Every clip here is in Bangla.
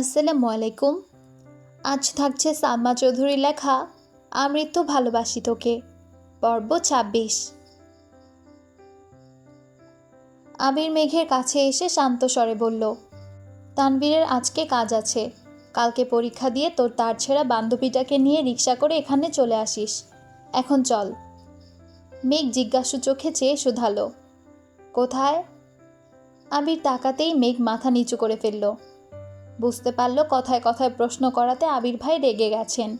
আসসালামু আলাইকুম। আজ থাকছে সালমা চৌধুরী লেখা আমৃত্যু ভালোবাসি তোকে পর্ব ছাব্বিশ। আবির মেঘের কাছে এসে শান্ত স্বরে বলল তানবীরের আজকে কাজ আছে। কালকে পরীক্ষা দিয়ে তোর তার ছেঁড়া বান্ধবীটাকে নিয়ে রিক্সা করে এখানে চলে আসিস। এখন চল। মেঘ জিজ্ঞাসু চোখে চেয়ে শুধালো, কোথায়? আবির তাকাতেই মেঘ মাথা নিচু করে ফেলল বুঝতে পারল কথায় কথায় প্রশ্ন করাতে আবির ভাই রেগে গেছেন।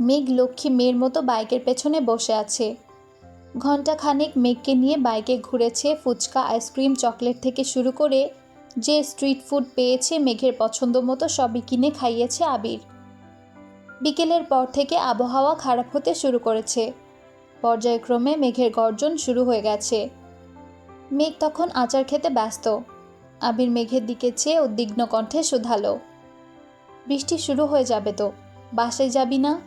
মেঘ লক্ষ্মী মেয়ের মতো বাইকের পেছনে বসে আছে। ঘণ্টা খানেক মেঘকে নিয়ে বাইকে ঘুরেছে ফুচকা, আইসক্রিম, চকলেট থেকে শুরু করে যে স্ট্রিট ফুড পেয়েছে মেঘের পছন্দ মতো সবই কিনে খাইয়েছে আবির। বিকেলের পর থেকে আবহাওয়া খারাপ হতে শুরু করেছে। পর্যায়ক্রমে মেঘের গর্জন শুরু হয়ে গেছে। মেঘ তখন আচার খেতে ব্যস্ত। আবির মেঘের দিকে চেয়ে উদ্বিগ্ন কণ্ঠে শুধালো। বৃষ্টি শুরু হয়ে যাবে তো, বাসায় যাবি না?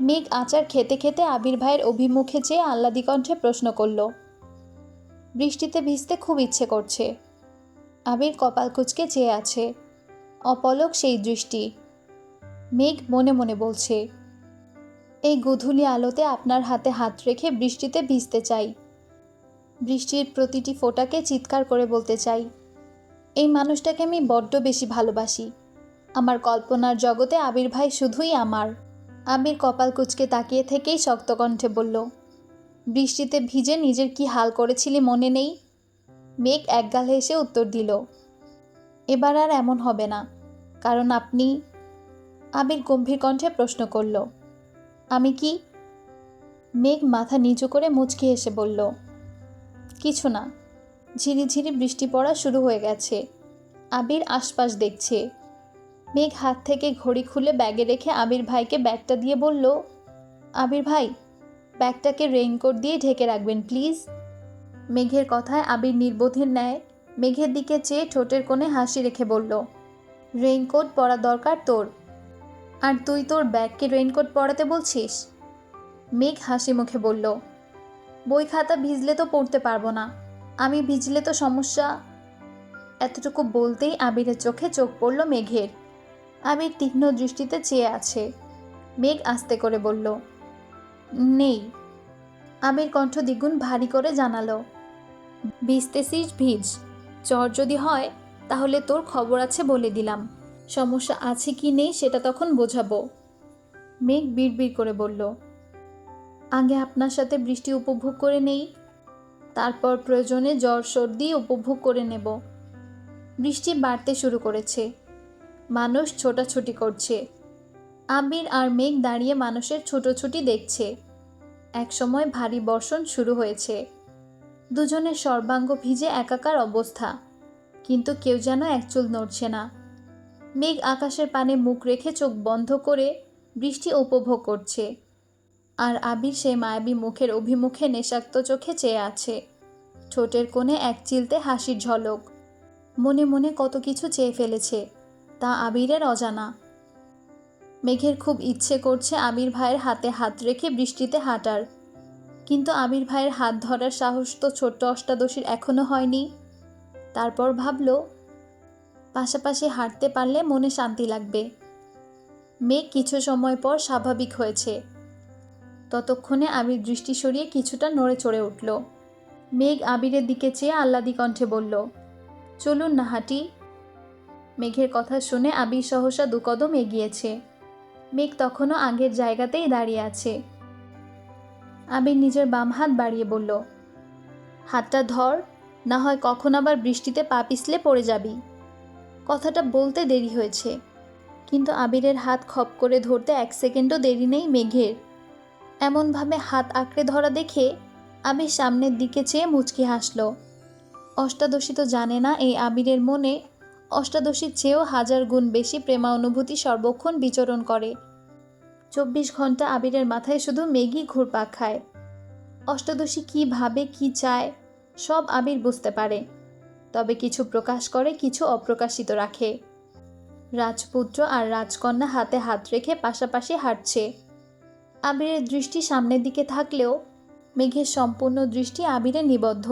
মেঘ আচার খেতে খেতে আবির ভাইয়ের অভিমুখে চেয়ে আহ্লাদি কণ্ঠে প্রশ্ন করল। বৃষ্টিতে ভিজতে খুব ইচ্ছে করছে। আবির কপাল কুচকে চেয়ে আছে। অপলক সেই দৃষ্টি। মেঘ মনে মনে বলছে, এই গধূলি আলোতে আপনার হাতে হাত রেখে বৃষ্টিতে ভিজতে চাই। বৃষ্টির প্রতিটি ফোঁটাকে চিৎকার করে বলতে চাই। এই মানুষটাকে আমি বড্ড বেশি ভালোবাসি। আমার কল্পনার জগতে আবির ভাই শুধুই আমার। আবির কপাল কুচকে তাকিয়ে থেকেই শক্ত কণ্ঠে বলল, বৃষ্টিতে ভিজে নিজের কি হাল করেছিলি মনে নেই? মেঘ একগাল হেসে উত্তর দিল, এবার আর এমন হবে না। কারণ আপনি? আবির গম্ভীর কণ্ঠে প্রশ্ন করল, আমি কি? মেঘ মাথা নিচু করে মুচকি হেসে বলল কিছু না। ঝিরিঝিরি বৃষ্টি পড়া শুরু হয়ে গেছে। আবির আশপাশ দেখছে। মেঘ হাত থেকে ঘড়ি খুলে ব্যাগে রেখে আবির ভাইকে ব্যাগটা দিয়ে বলল, আবির ভাই, ব্যাগটাকে রেইনকোট দিয়ে ঢেকে রাখবেন, প্লিজ। মেঘের কথায় আবির নির্বোধের ন্যায় মেঘের দিকে চেয়ে ঠোঁটের কোণে হাসি রেখে বলল, রেইনকোট পরা দরকার তোর। আর তুই তোর ব্যাগকে রেইনকোট পরাতে বলছিস? মেঘ হাসি মুখে বলল বই খাতা ভিজলে তো পড়তে পারব না। আমি ভিজলে তো সমস্যা। এতটুকু বলতেই আবিরের চোখে চোখ পড়ল মেঘের। আবির তীক্ষ্ণ দৃষ্টিতে চেয়ে আছে। মেঘ আস্তে করে বলল, নেই। আবির কণ্ঠ দ্বিগুণ ভারী করে জানালো, ভিজতেছিস, ভিজ। জ্বর যদি হয়, তাহলে তোর খবর আছে বলে দিলাম। সমস্যা আছে কি নেই, সেটা তখন বোঝাবো। মেঘ বিড়বিড় করে বলল আগে আপনার সাথে বৃষ্টি উপভোগ করে নেই। তারপর প্রয়োজনে জ্বর সর্দি উপভোগ করে নেব। বৃষ্টি বাড়তে শুরু করেছে। মানুষ ছোটাছুটি করছে। আবির আর মেঘ দাঁড়িয়ে মানুষের ছোটোছুটি দেখছে। একসময় ভারী বর্ষণ শুরু হয়েছে। দুজনের সর্বাঙ্গ ভিজে একাকার অবস্থা। কিন্তু কেউ যেন একচুল নড়ছে না। মেঘ আকাশের পানে মুখ রেখে চোখ বন্ধ করে বৃষ্টি উপভোগ করছে। আর আবির সেই মায়াবী মুখের অভিমুখে নেশাক্ত চোখে চেয়ে আছে। ঠোঁটের কোণে এক চিলতে হাসির ঝলক। মনে মনে কত কিছু চেয়ে ফেলেছে, তা আবিরের অজানা। মেঘের খুব ইচ্ছে করছে আবির ভাইয়ের হাতে হাত রেখে বৃষ্টিতে হাঁটার। কিন্তু আবির ভাইয়ের হাত ধরার সাহস তো ছোট্ট অষ্টাদশীর এখনও হয়নি। তারপর ভাবল, পাশাপাশি হাঁটতে পারলে মনে শান্তি লাগবে। মেঘ কিছু সময় পর স্বাভাবিক হয়েছে। ততক্ষণে আবির দৃষ্টি সরিয়ে কিছুটা নড়ে চড়ে উঠল। মেঘ আবিরের দিকে চেয়ে আহ্লাদি কণ্ঠে বলল, চলুন না হাঁটি। মেঘের কথা শুনে আবির সহসা দুকদম এগিয়েছে। মেঘ তখনও আগের জায়গাতেই দাঁড়িয়ে আছে। আবির নিজের বাম হাত বাড়িয়ে বলল, হাতটা ধর, না হয় কখন আবার বৃষ্টিতে পা পিছলে পড়ে যাবি। কথাটা বলতে দেরি হয়েছে, কিন্তু আবিরের হাত খপ করে ধরতে এক সেকেন্ডও দেরি নেই মেঘের। এমনভাবে হাত আঁকড়ে ধরা দেখে আবির সামনের দিকে চেয়ে মুচকি হাসল। অষ্টাদশী তো জানে না এই আবিরের মনে অষ্টাদশীর চেয়েও হাজার গুণ বেশি প্রেমা অনুভূতি সর্বক্ষণ বিচরণ করে। চব্বিশ ঘণ্টা আবিরের মাথায় শুধু মেঘই ঘুরপাক খায়। অষ্টাদশী কী ভাবে, কী চায়, সব আবির বুঝতে পারে। তবে কিছু প্রকাশ করে, কিছু অপ্রকাশিত রাখে। রাজপুত্র আর রাজকন্যা হাতে হাত রেখে পাশাপাশি হাঁটছে। আবিরের দৃষ্টি সামনের দিকে থাকলেও মেঘের সম্পূর্ণ দৃষ্টি আবিরে নিবদ্ধ।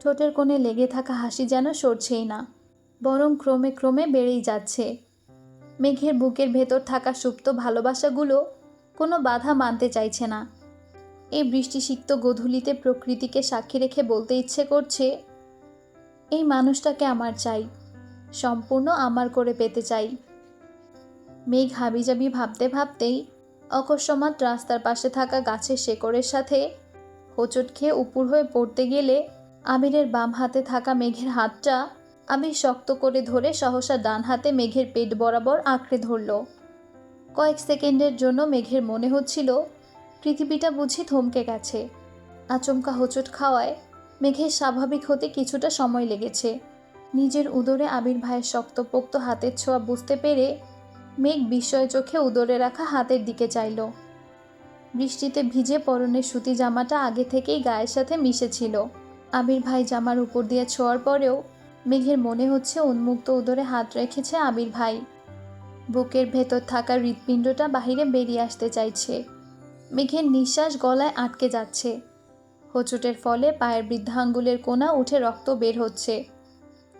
ঠোঁটের কোণে লেগে থাকা হাসি যেন সরছেই না, বরং ক্রমে ক্রমে বেড়েই যাচ্ছে। মেঘের বুকের ভেতর থাকা সুপ্ত ভালোবাসাগুলো কোনো বাধা মানতে চাইছে না। এই বৃষ্টিসিক্ত গোধূলিতে প্রকৃতিকে সাক্ষী রেখে বলতে ইচ্ছে করছে, এই মানুষটাকে আমার চাই, সম্পূর্ণ আমার করে পেতে চাই। মেঘ হাবিজাবি ভাবতে ভাবতেই অকস্মাৎ রাস্তার পাশে থাকা গাছের শেকড়ের সাথে হোঁচট খেয়ে উপুর হয়ে পড়তে গেলে আমিরের বাম হাতে থাকা মেঘের হাতটা আমির শক্ত করে ধরে সহসা ডান হাতে মেঘের পেট বরাবর আঁকড়ে ধরল। কয়েক সেকেন্ডের জন্য মেঘের মনে হচ্ছিল, পৃথিবীটা বুঝি থমকে গেছে। আচমকা হোঁচট খাওয়ায় মেঘের স্বাভাবিক হতে কিছুটা সময় লেগেছে। নিজের উদরে আবির ভাইয়ের শক্তপোক্ত হাতের ছোঁয়া বুঝতে পেরে মেঘ বিস্ময় চোখে উদরে রাখা হাতের দিকে চাইল। বৃষ্টিতে ভিজে পরনের সুতি জামাটা আগে থেকেই গায়ের সাথে মিশেছিল। আবির ভাই জামার উপর দিয়ে ছোঁয়ার পরেও মেঘের মনে হচ্ছে উন্মুক্ত উদরে হাত রেখেছে আবির ভাই। বুকের ভেতর থাকা হৃৎপিণ্ডটা বাহিরে বেরিয়ে আসতে চাইছে। মেঘের নিঃশ্বাস গলায় আটকে যাচ্ছে। হোঁচটের ফলে পায়ের বৃদ্ধাঙ্গুলের কোণা উঠে রক্ত বের হচ্ছে।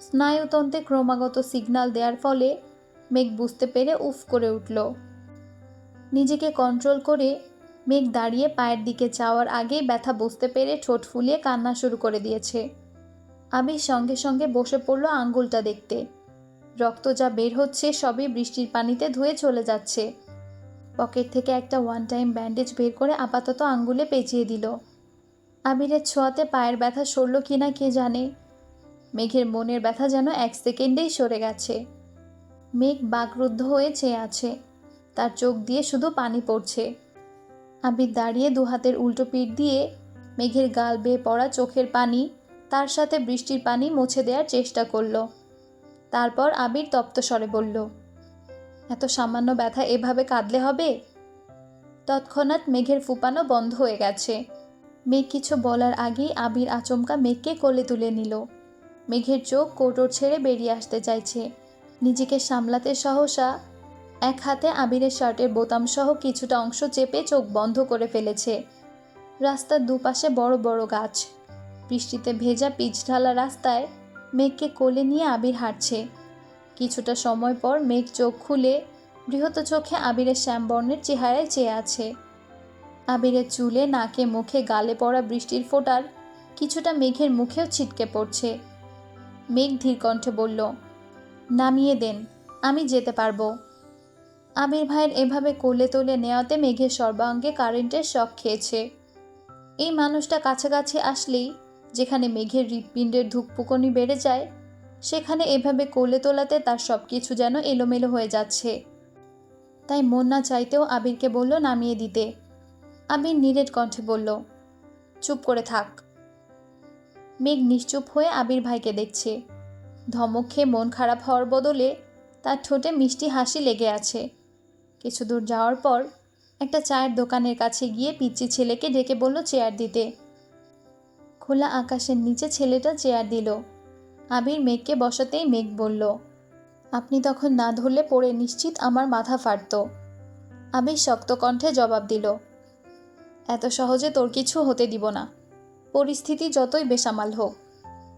স্নায়ুতন্ত্রে ক্রমাগত সিগন্যাল দেওয়ার ফলে মেঘ বুঝতে পেরে উফ করে উঠল। নিজেকে কন্ট্রোল করে মেঘ দাঁড়িয়ে পায়ের দিকে চাওয়ার আগেই ব্যথা বুঝতে পেরে ঠোঁট ফুলিয়ে কান্না শুরু করে দিয়েছে। আবির সঙ্গে সঙ্গে বসে পড়ল আঙ্গুলটা দেখতে। রক্ত যা বের হচ্ছে সবই বৃষ্টির পানিতে ধুয়ে চলে যাচ্ছে। পকেট থেকে একটা ওয়ান টাইম ব্যান্ডেজ বের করে আপাতত আঙ্গুলে পেঁচিয়ে দিল। আবিরের ছোঁয়াতে পায়ের ব্যথা সরল কিনা কে জানে? মেঘের মনের ব্যথা যেন এক সেকেন্ডেই সরে গেছে। মেঘ বাকরুদ্ধ হয়ে চেয়ে আছে। তার চোখ দিয়ে শুধু পানি পড়ছে। আবির দাঁড়িয়ে দু হাতের উল্টো পিঠ দিয়ে মেঘের গাল বেয়ে পড়া চোখের পানি, তার সাথে বৃষ্টির পানি মুছে দেওয়ার চেষ্টা করল। তারপর আবির তপ্ত স্বরে বলল, এত সামান্য ব্যথা এভাবে কাঁদলে হবে? তৎক্ষণাৎ মেঘের ফুপানো বন্ধ হয়ে গেছে। মেঘ কিছু বলার আগেই আবির আচমকা মেঘকে কোলে তুলে নিল। মেঘের চোখ কোটর ছেড়ে বেরিয়ে আসতে চাইছে। নিজেকে সামলাতে সহসা এক হাতে আবিরের শার্টের বোতাম সহ কিছুটা অংশ চেপে চোখ বন্ধ করে ফেলেছে। রাস্তার দুপাশে বড় বড় গাছ। বৃষ্টিতে ভেজা পিচ ঢালা রাস্তায় মেঘকে কোলে নিয়ে আবির হাঁটছে। কিছুটা সময় পর মেঘ চোখ খুলে বৃহৎ চোখে আবিরের শ্যামবর্ণের চেহারায় চেয়ে আছে। আবিরের চুলে, নাকে, মুখে, গালে পড়া বৃষ্টির ফোঁটার কিছুটা মেঘের মুখেও ছিটকে পড়ছে। মেঘ ধীর কণ্ঠে বলল নামিয়ে দেন, আমি যেতে পারব। আবির ভাইয়ের এভাবে কোলে তোলে নেওয়াতে মেঘের সর্বাঙ্গে কারেন্টের শখ খেয়েছে। এই মানুষটা কাছাকাছি আসলেই, যেখানে মেঘের হৃৎপিণ্ডের ধূপপুকনি বেড়ে যায়, সেখানে এভাবে কোলে তোলাতে তার সব কিছু যেন এলোমেলো হয়ে যাচ্ছে। তাই মন না চাইতেও আবিরকে বলল, নামিয়ে দিতে। আবির নিরেট কণ্ঠে বলল, চুপ করে থাক। মেঘ নিশ্চুপ হয়ে আবির ভাইকে দেখছে। ধমক খেয়ে মন খারাপ হওয়ার বদলে তার ঠোঁটে মিষ্টি হাসি লেগে আছে। কিছু দূর যাওয়ার পর একটা চায়ের দোকানের কাছে গিয়ে পিচ্চি ছেলেকে ডেকে বলল চেয়ার দিতে। খোলা আকাশের নিচে ছেলেটা চেয়ার দিল। আবির মেঘকে বসাতেই মেঘ বলল, আপনি তখন না ধরলে পড়ে নিশ্চিত আমার মাথা ফাটত। আবির শক্ত কণ্ঠে জবাব দিল, এত সহজে তোর কিছু হতে দিব না। পরিস্থিতি যতই বেসামাল হোক,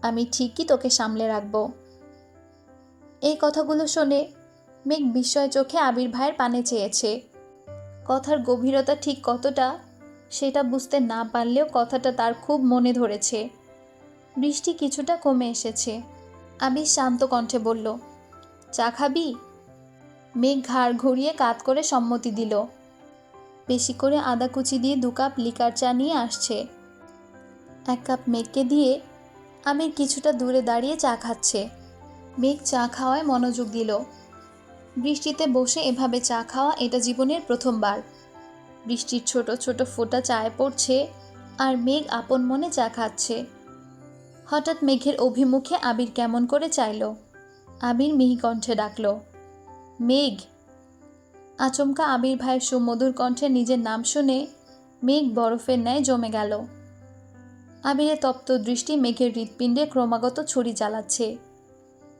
আমি ঠিকই তোকে সামলে রাখব। এই কথাগুলো শুনে মেঘ বিস্ময় চোখে আবির ভাইয়ের পানে চেয়েছে। কথার গভীরতা ঠিক কতটা, সেটা বুঝতে না পারলেও কথাটা তার খুব মনে ধরেছে। বৃষ্টি কিছুটা কমে এসেছে। আবির শান্ত কণ্ঠে বলল, চা খাবি? মেঘ ঘাড় ঘুরিয়ে কাত করে সম্মতি দিল। বেশি করে আদা কুচি দিয়ে দু কাপ লিকার চা নিয়ে আসছে। এক কাপ মেঘকে দিয়ে আমির কিছুটা দূরে দাঁড়িয়ে চা খাচ্ছে। মেঘ চা খাওয়ায় মনোযোগ দিল। বৃষ্টিতে বসে এভাবে চা খাওয়া এটা জীবনের প্রথমবার। বৃষ্টির ছোট ছোট ফোঁটা চায়ে পড়ছে আর মেঘ আপন মনে চা খাচ্ছে। হঠাৎ মেঘের অভিমুখে আবির কেমন করে চাইল। আবির মিহি কণ্ঠে ডাকল, মেঘ! আচমকা আবির ভাইয়ের সুমধুর কণ্ঠে নিজের নাম শুনে মেঘ বরফের ন্যায় জমে গেল। আবিরের তপ্ত দৃষ্টি মেঘের হৃৎপিণ্ডে ক্রমাগত ছুরি চালাচ্ছে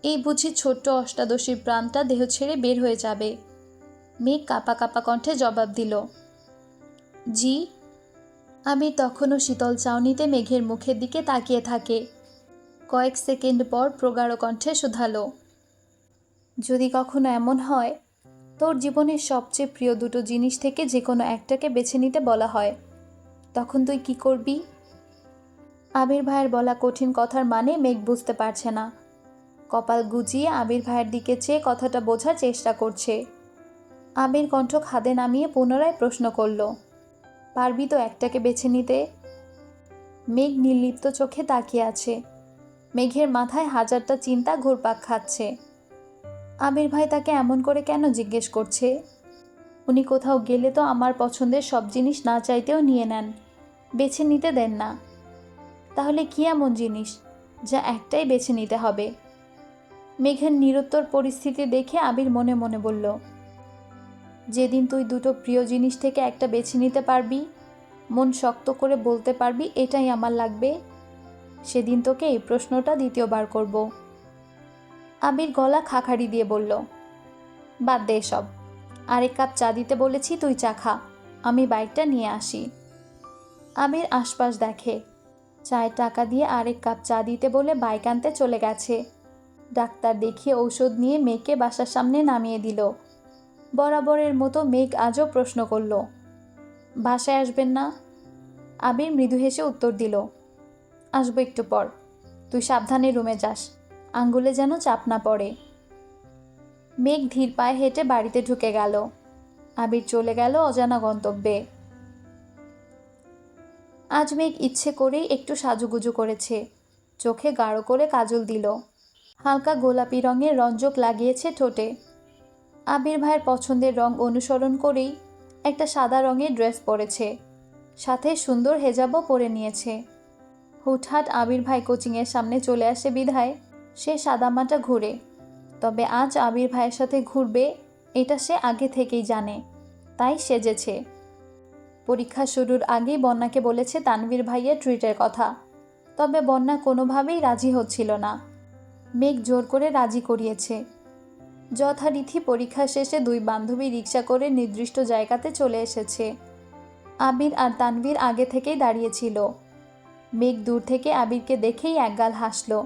এই বুঝি ছোট্ট অষ্টাদশীর প্রাণটা দেহ ছেড়ে বের হয়ে যাবে। মেঘ কাপা কাপা কণ্ঠে জবাব দিল, জি। আমি তখনও শীতল চাউনিতে মেঘের মুখের দিকে তাকিয়ে থাকে। কয়েক সেকেন্ড পর প্রগাঢ় কণ্ঠে শুধালো, যদি কখনো এমন হয়, তোর জীবনের সবচেয়ে প্রিয় দুটো জিনিস থেকে যে কোনো একটাকে বেছে নিতে বলা হয়। তখন তুই কি করবি? আবির ভাইয়ের বলা কঠিন কথার মানে মেঘ বুঝতে পারছে না। কপাল গুজিয়ে আবির ভাইয়ের দিকে চেয়ে কথাটা বোঝার চেষ্টা করছে। আবির কণ্ঠ খাদে নামিয়ে পুনরায় প্রশ্ন করল, পারবি তো একটাকে বেছে নিতে? মেঘ নির্লিপ্ত চোখে তাকিয়ে আছে। মেঘের মাথায় হাজারটা চিন্তা ঘুরপাক খাচ্ছে। আবির ভাই তাকে এমন করে কেন জিজ্ঞেস করছে? উনি কোথাও গেলে তো আমার পছন্দের সব জিনিস না চাইতেও নিয়ে নেন, বেছে নিতে দেন না। তাহলে কি এমন জিনিস যা একটাই বেছে নিতে হবে? মেঘের নিরুত্তর পরিস্থিতি দেখে আবির মনে মনে বলল, যেদিন তুই দুটো প্রিয় জিনিস থেকে একটা বেছে নিতে পারবি, মন শক্ত করে বলতে পারবি, এটাই আমার লাগবে। সেদিন তোকে এই প্রশ্নটা দ্বিতীয়বার করব। আবির গলা খাখাড়ি দিয়ে বলল, বাদ দে সব আরেক কাপ চা দিতে বলেছি, তুই চা খা। আমি বাইকটা নিয়ে আসি। আবির আশপাশ দেখে। চায়ের টাকা দিয়ে আরেক কাপ চা দিতে বলে বাইক আনতে চলে গেছে। ডাক্তার দেখিয়ে ঔষধ নিয়ে মেয়েকে বাসার সামনে নামিয়ে দিল। বরাবরের মতো মেঘ আজও প্রশ্ন করল, বাসায় আসবেন না? আবির মৃদু হেসে উত্তর দিল, আসব একটু পর। তুই সাবধানে রুমে যাস, আঙ্গুলে যেন চাপ না পড়ে। মেঘ ধীর পায়ে হেঁটে বাড়িতে ঢুকে গেল। আবির চলে গেল অজানা গন্তব্যে। আজ মেঘ ইচ্ছে করেই একটু সাজুগুজু করেছে। চোখে গাঢ় করে কাজল দিল হালকা গোলাপি রঙের রঞ্জক লাগিয়েছে ঠোঁটে। আবির ভাইয়ের পছন্দের রং অনুসরণ করেই একটা সাদা রঙের ড্রেস পরেছে, সাথে সুন্দর হেজাবও পরে নিয়েছে। হুটহাট আবির ভাই কোচিংয়ের সামনে চলে আসে বিধায়, সে সাদামাটা ঘুরে। তবে আজ আবির ভাইয়ের সাথে ঘুরবে, এটা সে আগে থেকেই জানে, তাই সেজেছে। পরীক্ষা শুরুর আগেই বন্যাকে বলেছে তানভীর ভাইয়ের ট্রিটের কথা, তবে বন্যা কোনোভাবেই রাজি হচ্ছিল না। মেঘ জোর করে রাজি করিয়েছে। যথারীতি পরীক্ষা শেষে দুই বান্ধবী রিক্সা করে নির্দিষ্ট জায়গাতে চলে এসেছে। আবির আর তানভীর আগে থেকেই দাঁড়িয়েছিল। মেঘ দূর থেকে আবিরকে দেখেই একগাল হাসল।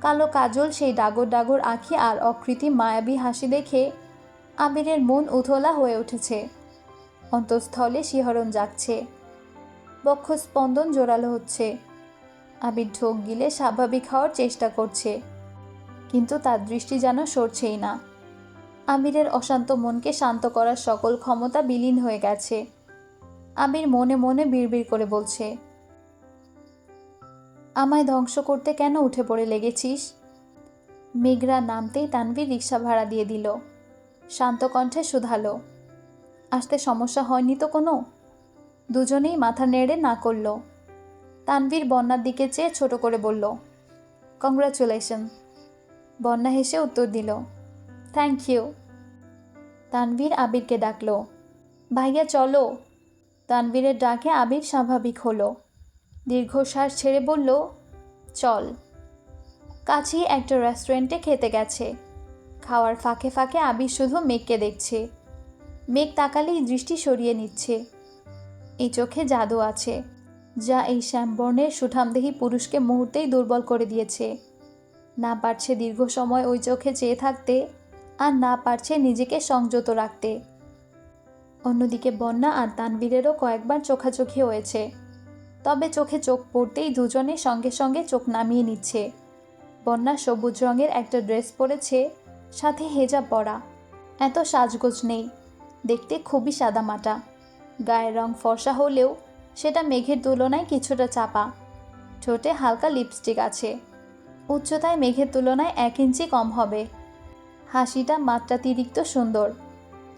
কালো কাজল সেই ডাগর ডাগর আঁখি আর অকৃতি মায়াবী হাসি দেখে আবিরের মন উথলা হয়ে উঠেছে। অন্তঃস্থলে শিহরণ জাগছে। বক্ষ স্পন্দন জোরালো হচ্ছে। আবির ঢোক গিলে স্বাভাবিক হওয়ার চেষ্টা করছে। কিন্তু তার দৃষ্টি যেন সরছেই না। আবিরের অশান্ত মনকে শান্ত করার সকল ক্ষমতা বিলীন হয়ে গেছে। আবির মনে মনে বিড়বিড় করে বলছে, আমায় ধ্বংস করতে কেন উঠে পড়ে লেগেছিস? মেঘরা নামতেই তানভীর রিক্সা ভাড়া দিয়ে দিল। শান্ত কণ্ঠে শুধালো, আসতে সমস্যা হয়নি তো কোনো? দুজনেই মাথা নেড়ে না করল। তানভীর বন্যার দিকে চেয়ে ছোট করে বলল কংগ্রাচুলেশন বন্যা হেসে উত্তর দিল থ্যাংক ইউ তানভীর আবিরকে ডাকলো, ভাইয়া, চলো। তানভীরের ডাকে আবির স্বাভাবিক হলো, দীর্ঘশ্বাস ছেড়ে বলল, চল। কাছেই একটা রেস্টুরেন্টে খেতে গেছে। খাওয়ার ফাঁকে ফাঁকে আবির শুধু মেঘকে দেখছে। মেঘ তাকালেই দৃষ্টি সরিয়ে নিচ্ছে। এই চোখে জাদু আছে। যা এই শ্যামবর্ণের সুঠামদেহী পুরুষকে মুহূর্তেই দুর্বল করে দিয়েছে। না পারছে দীর্ঘ সময় ওই চোখে চেয়ে থাকতে, আর না পারছে নিজেকে সংযত রাখতে। অন্যদিকে বন্যা আর তানবীরেরও কয়েকবার চোখাচোখি হয়েছে। তবে চোখে চোখ পড়তেই দুজনে সঙ্গে সঙ্গে চোখ নামিয়ে নিচ্ছে। বন্যা সবুজ রঙের একটা ড্রেস পরেছে, সাথে হেজাব পরা। এত সাজগোজ নেই, দেখতে খুবই সাদামাটা। গায়ের রং ফর্সা হলেও সেটা মেঘের তুলনায় কিছুটা চাপা। ঠোঁটে হালকা লিপস্টিক আছে। উচ্চতায় মেঘের তুলনায় এক ইঞ্চি কম হবে। হাসিটা মাত্রাতিরিক্ত সুন্দর।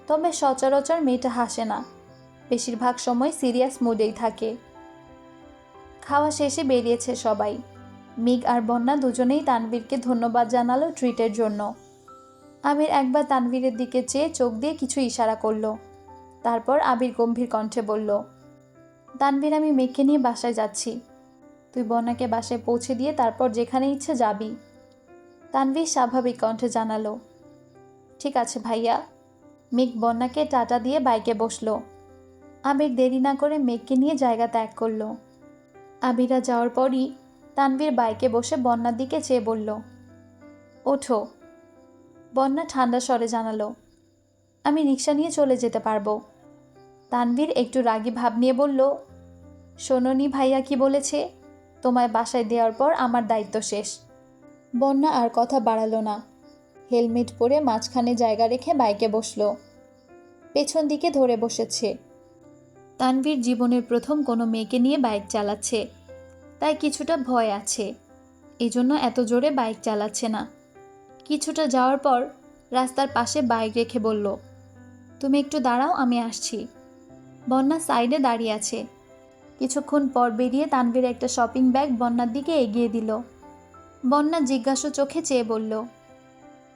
তবে সচরাচর মেয়েটা হাসে না। বেশিরভাগ সময় সিরিয়াস মুডেই থাকে। খাওয়া শেষে বেরিয়েছে সবাই। মিগ আর বন্যা দুজনেই তানবীরকে ধন্যবাদ জানালো ট্রিটের জন্য। আমির একবার তানভীরের দিকে চেয়ে চোখ দিয়ে কিছু ইশারা করল। তারপর আবির গম্ভীর কণ্ঠে বলল তানভীর, আমি মেঘকে নিয়ে বাসায় যাচ্ছি। তুই বন্যাকে বাসায় পৌঁছে দিয়ে তারপর যেখানে ইচ্ছে যাবি। তানভীর স্বাভাবিক কণ্ঠে জানালো, ঠিক আছে ভাইয়া। মেঘ বন্যাকে টাটা দিয়ে বাইকে বসল। আবির দেরি না করে মেঘকে নিয়ে জায়গা ত্যাগ করল। আবিরা যাওয়ার পরই তানভীর বাইকে বসে বন্যার দিকে চেয়ে বলল, ওঠো। বন্যা ঠান্ডা স্বরে জানালো, আমি রিক্সা নিয়ে চলে যেতে পারব। তানভীর একটু রাগী ভাব নিয়ে বলল, শোনোনি ভাইয়া কি বলেছে? তোমায় বাসায় দেওয়ার পর আমার দায়িত্ব শেষ। বন্যা আর কথা বাড়ালো না। হেলমেট পরে মাঝখানে জায়গা রেখে বাইকে বসল। পেছন দিকে ধরে বসেছে। তানভীর জীবনের প্রথম কোনো মেয়েকে নিয়ে বাইক চালাচ্ছে। তাই কিছুটা ভয় আছে। এই জন্য এত জোরে বাইক চালাচ্ছে না। কিছুটা যাওয়ার পর রাস্তার পাশে বাইক রেখে বলল, তুমি একটু দাঁড়াও, আমি আসছি। বন্যা সাইডে দাঁড়িয়ে আছে। কিছুক্ষণ পর বেরিয়ে তানভীর একটা শপিং ব্যাগ বন্যার দিকে এগিয়ে দিল। বন্যা জিজ্ঞাসা চোখে চেয়ে বলল,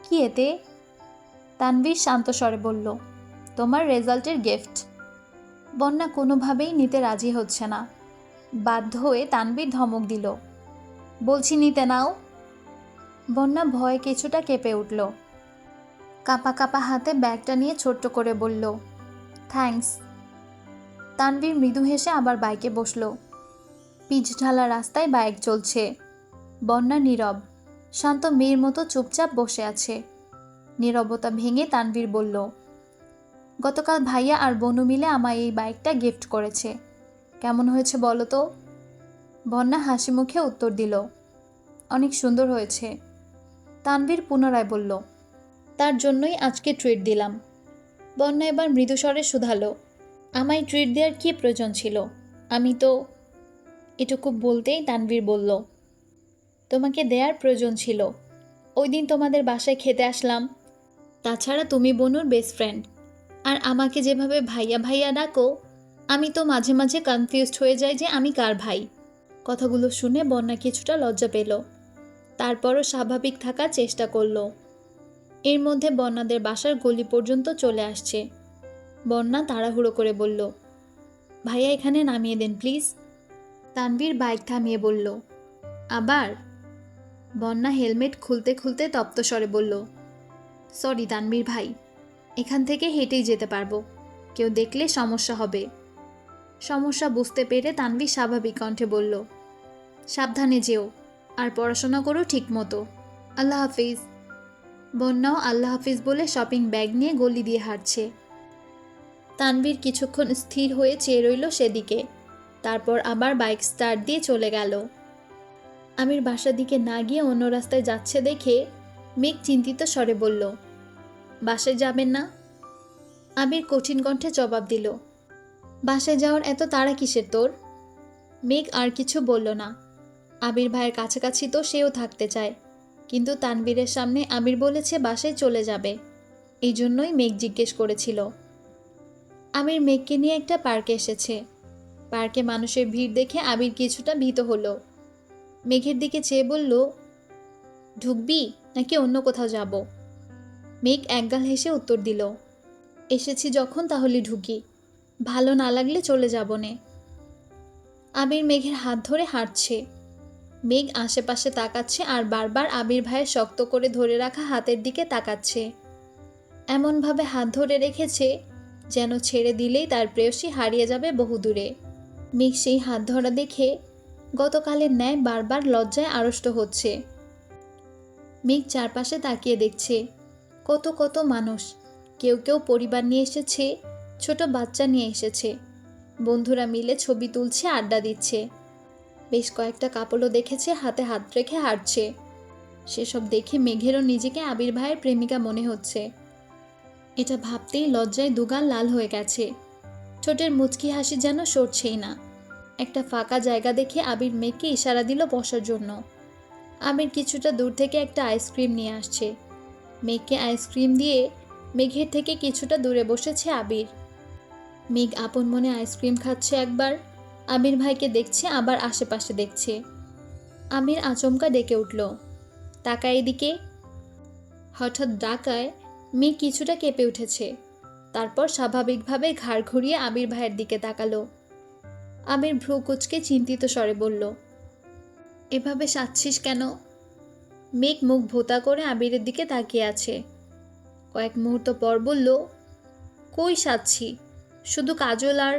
কি এতে? তানভীর শান্ত স্বরে বলল, তোমার রেজাল্টের গিফট। বন্যা কোনোভাবেই নিতে রাজি হচ্ছে না। বাধ্য হয়ে তানভীর ধমক দিল, বলছি নিতে নাও। বন্যা ভয়ে কিছুটা কেঁপে উঠল। কাপা কাপা হাতে ব্যাগটা নিয়ে ছোট্ট করে বলল, থ্যাঙ্কস। তানভীর মৃদু হেসে আবার বাইকে বসল। পিচ ঢালা রাস্তায় বাইক চলছে। বন্যা নীরব। শান্ত মেয়ের মতো চুপচাপ বসে আছে। নীরবতা ভেঙে তানভীর বলল, গতকাল ভাইয়া আর বনু মিলে আমায় এই বাইকটা গিফট করেছে। কেমন হয়েছে বলো তো? বন্যা হাসি মুখে উত্তর দিল, অনেক সুন্দর হয়েছে। তানভীর পুনরায় বলল, তার জন্যই আজকে ট্রিট দিলাম। বন্যা এবার মৃদুস্বরে শুধালো আমায় ট্রিট দেওয়ার কী প্রয়োজন ছিল? আমি তো এটুকু বলতেই তানভীর বলল, তোমাকে দেয়ার প্রয়োজন ছিল। ওই দিন তোমাদের বাসায় খেতে আসলাম। তাছাড়া তুমি বনুর বেস্ট ফ্রেন্ড আর আমাকে যেভাবে ভাইয়া ভাইয়া ডাকো, আমি তো মাঝে মাঝে কনফিউজড হয়ে যাই যে আমি কার ভাই। কথাগুলো শুনে বন্যা কিছুটা লজ্জা পেল। তারপরও স্বাভাবিক থাকার চেষ্টা করল। এর মধ্যে বন্যাদের বাসার গলি পর্যন্ত চলে আসছে। বন্যা তাড়াহুড়ো করে বলল, ভাইয়া এখানে নামিয়ে দেন, প্লিজ। তানভীর বাইক থামিয়ে বলল, আবার? বন্যা হেলমেট খুলতে খুলতে তপ্তস্বরে বলল, সরি তানভীর ভাই, এখান থেকে হেঁটেই যেতে পারব। কেউ দেখলে সমস্যা হবে। সমস্যা বুঝতে পেরে তানভীর স্বাভাবিক কণ্ঠে বলল, সাবধানে যেও, আর পড়াশোনা করো ঠিক মতো। আল্লাহ হাফিজ। বন্যাও আল্লাহ হাফিজ বলে শপিং ব্যাগ নিয়ে গলি দিয়ে হাঁটছে। তানভীর কিছুক্ষণ স্থির হয়ে চেয়ে রইল সেদিকে। তারপর আবার বাইক স্টার্ট দিয়ে চলে গেল। আমির বাসার দিকে না গিয়ে অন্য রাস্তায় যাচ্ছে দেখে মেঘ চিন্তিত স্বরে বলল, বাসায় যাবেন না? আমির কঠিন কণ্ঠে জবাব দিল, বাসায় যাওয়ার এত তাড়া কিসের তোর? মেঘ আর কিছু বলল না। আবির ভাইয়ের কাছাকাছি তো সেও থাকতে চায়, কিন্তু তানবীরের সামনে আমির বলেছে বাসায় চলে যাবে। এই জন্যই মেঘ জিজ্ঞেস করেছিল আবির মেঘকে নিয়ে একটা পার্কে এসেছে। পার্কে মানুষের ভিড় দেখে আবির কিছুটা ভীত হলো। মেঘের দিকে চেয়ে বলল, ঢুকবি? নাকি অন্য কোথাও যাব? মেঘ একগাল হেসে উত্তর দিল, এসেছি যখন, তাহলে ঢুকি। ভালো না লাগলে চলে যাব নে। আবির মেঘের হাত ধরে হাঁটছে। মেঘ আশেপাশে তাকাচ্ছে আর বারবার আবির ভাইয়ের শক্ত করে ধরে রাখা হাতের দিকে তাকাচ্ছে। এমনভাবে হাত ধরে রেখেছে যেন ছেড়ে দিলেই তার প্রেয়সী হারিয়ে যাবে বহুদূরে। মেঘ সেই হাত ধরা দেখে গতকালের ন্যায় বারবার লজ্জায় আড়ষ্ট হচ্ছে। মেঘ চারপাশে তাকিয়ে দেখছে, কত কত মানুষ, কেউ কেউ পরিবার নিয়ে এসেছে, ছোট বাচ্চা নিয়ে এসেছে। বন্ধুরা মিলে ছবি তুলছে, আড্ডা দিচ্ছে। বেশ কয়েকটা কাপড়ও দেখেছে, হাতে হাত রেখে হাঁটছে। সেসব দেখে মেঘেরও নিজেকে আবির ভাইয়ের প্রেমিকা মনে হচ্ছে। এটা ভাবতেই লজ্জায় দুগাল লাল হয়ে গেছে। ছোটের মুচকি হাসি যেন সরছেই না। একটা ফাঁকা জায়গা দেখে আবির মেঘকে ইশারা দিল বসার জন্য। আবির কিছুটা দূর থেকে একটা আইসক্রিম নিয়ে আসছে। মেঘকে আইসক্রিম দিয়ে মেঘের থেকে কিছুটা দূরে বসেছে আবির। মেঘ আপন মনে আইসক্রিম খাচ্ছে একবার। আমির ভাইকে দেখছে, আবার আশেপাশে দেখছে। আমির আচমকা ডেকে উঠল। তাকা এদিকে। হঠাৎ ডাকায় মেয়ে কিছুটা কেঁপে উঠেছে। তারপর স্বাভাবিকভাবে ঘাড় ঘুরিয়ে আবির ভাইয়ের দিকে তাকালো। আমির ভ্রু কুচকে চিন্তিত স্বরে বলল, এভাবে সাচ্ছিস কেন? মেঘ মুখ ভোতা করে আবিরের দিকে তাকিয়ে আছে। কয়েক মুহূর্ত পর বলল, কই সাচ্ছি শুধু কাজল আর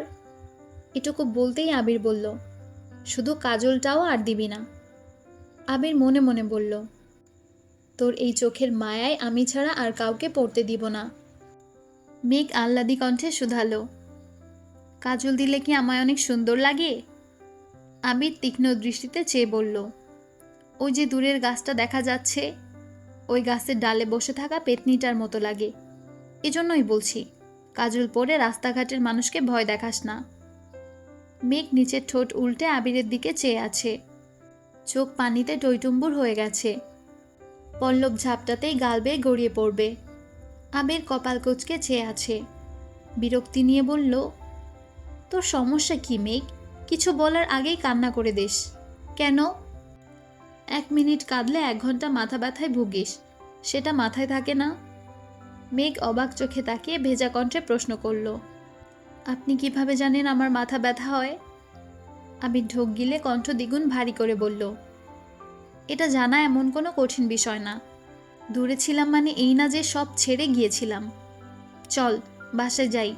এটুকু বলতেই আবির বলল, শুধু কাজলটাও আর দিবি না। আবির মনে মনে বলল তোর এই চোখের মায়ায় আমি ছাড়া আর কাউকে পড়তে দিব না। মেঘ আহ্লাদি কণ্ঠে শুধালো। কাজল দিলে কি আমায় অনেক সুন্দর লাগে? আবির তীক্ষ্ণ দৃষ্টিতে চেয়ে বলল, ওই যে দূরের গাছটা দেখা যাচ্ছে, ওই গাছের ডালে বসে থাকা পেতনিটার মতো লাগে। এজন্যই বলছি, কাজল পরে রাস্তাঘাটের মানুষকে ভয় দেখাস না। মেঘ নিচের ঠোঁট উল্টে আবিরের দিকে চেয়ে আছে। চোখ পানিতে টইটুম্বুর হয়ে গেছে। পল্লব ঝাপটাতেই গাল বেয়ে গড়িয়ে পড়বে। আবির কপাল কোচকে চেয়ে আছে। বিরক্তি নিয়ে বলল, তোর সমস্যা কি মেঘ? কিছু বলার আগেই কান্না করে দিস। কেন? এক মিনিট কাঁদলে এক ঘণ্টা মাথা ব্যথায় ভুগিস। সেটা মাথায় থাকে না? মেঘ অবাক চোখে তাকিয়ে ভেজা কণ্ঠে প্রশ্ন করল, আপনি কীভাবে জানেন আমার মাথা ব্যথা হয়? আমি ঢোক গিলে কণ্ঠ দ্বিগুণ ভারী করে বলল এটা জানা এমন কোনো কঠিন বিষয় না। দূরে ছিলাম মানে এই না যে সব ছেড়ে গিয়েছিলাম। চল বাসে যাই।